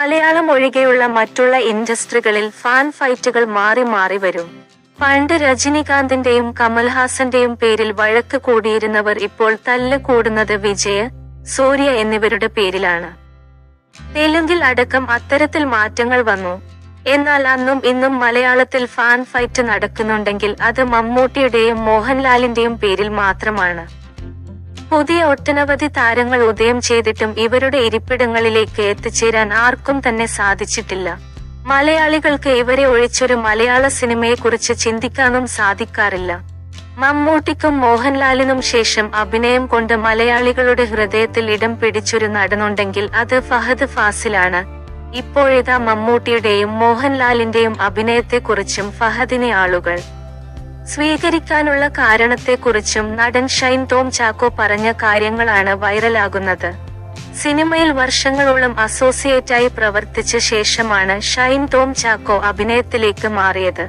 മലയാളം ഒഴികെയുള്ള മറ്റുള്ള ഇൻഡസ്ട്രികളിൽ ഫാൻ ഫൈറ്റുകൾ മാറി മാറി വരും. പണ്ട് രജനികാന്തിന്റെയും കമൽഹാസന്റെയും പേരിൽ വഴക്ക് കൂടിയിരുന്നവർ ഇപ്പോൾ തല്ല് കൂടുന്നത് വിജയ് സൂര്യ എന്നിവരുടെ പേരിലാണ്. തെലുങ്കിൽ അടക്കം അത്തരത്തിൽ മാറ്റങ്ങൾ വന്നു. എന്നാൽ അന്നും ഇന്നും മലയാളത്തിൽ ഫാൻ ഫൈറ്റ് നടക്കുന്നുണ്ടെങ്കിൽ അത് മമ്മൂട്ടിയുടെയും മോഹൻലാലിന്റെയും പേരിൽ മാത്രമാണ്. പുതിയ ഒട്ടനവധി താരങ്ങൾ ഉദയം ചെയ്തിട്ടും ഇവരുടെ ഇരിപ്പിടങ്ങളിലേക്ക് എത്തിച്ചേരാൻ ആർക്കും തന്നെ സാധിച്ചിട്ടില്ല. മലയാളികൾക്ക് ഇവരെ ഒഴിച്ചൊരു മലയാള സിനിമയെക്കുറിച്ച് ചിന്തിക്കാനും സാധിക്കാറില്ല. മമ്മൂട്ടിക്കും മോഹൻലാലിനും ശേഷം അഭിനയം കൊണ്ട് മലയാളികളുടെ ഹൃദയത്തിൽ ഇടം പിടിച്ചൊരു നടനുണ്ടെങ്കിൽ അത് ഫഹദ് ഫാസിലാണ്. ഇപ്പോഴിതാ മമ്മൂട്ടിയുടെയും മോഹൻലാലിന്റെയും അഭിനയത്തെക്കുറിച്ചും ഫഹദിനെ ആളുകൾ സ്വീകരിക്കാനുള്ള കാരണത്തെക്കുറിച്ചും നടൻ ഷൈൻ ടോം ചാക്കോ പറഞ്ഞ കാര്യങ്ങളാണ് വൈറലാകുന്നത്. സിനിമയിൽ വർഷങ്ങളോളം അസോസിയേറ്റായി പ്രവർത്തിച്ച ശേഷമാണ് ഷൈൻ ടോം ചാക്കോ അഭിനയത്തിലേക്ക് മാറിയത്.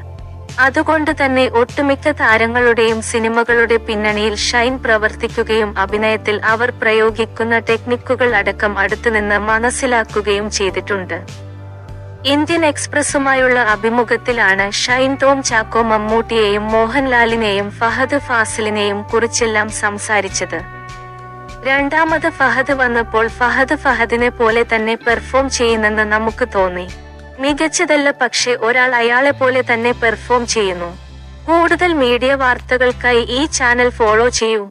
അതുകൊണ്ട് തന്നെ ഒട്ടുമിക്ക താരങ്ങളുടെയും സിനിമകളുടെ പിന്നണിയിൽ ഷൈൻ പ്രവർത്തിക്കുകയും അഭിനയത്തിൽ അവർ പ്രയോഗിക്കുന്ന ടെക്നിക്കുകൾ അടക്കം അടുത്തുനിന്ന് മനസ്സിലാക്കുകയും ചെയ്തിട്ടുണ്ട്. ഇന്ത്യൻ എക്സ്പ്രസുമായുള്ള അഭിമുഖത്തിലാണ് ഷൈൻ ടോം ചാക്കോ മമ്മൂട്ടിയെയും മോഹൻലാലിനെയും ഫഹദ് ഫാസിലിനെയും കുറിച്ചെല്ലാം സംസാരിച്ചത്. രണ്ടാമത് ഫഹദ് വന്നപ്പോൾ ഫഹദ് ഫഹദിനെ പോലെ തന്നെ പെർഫോം ചെയ്യുന്നെന്ന് നമുക്ക് തോന്നി. മികച്ചതല്ല പക്ഷെ ഒരാൾ അയാളെ പോലെ തന്നെ പെർഫോം ചെയ്യുന്നു. കൂടുതൽ മീഡിയ വാർത്തകൾക്കായി ഈ ചാനൽ ഫോളോ ചെയ്യൂ.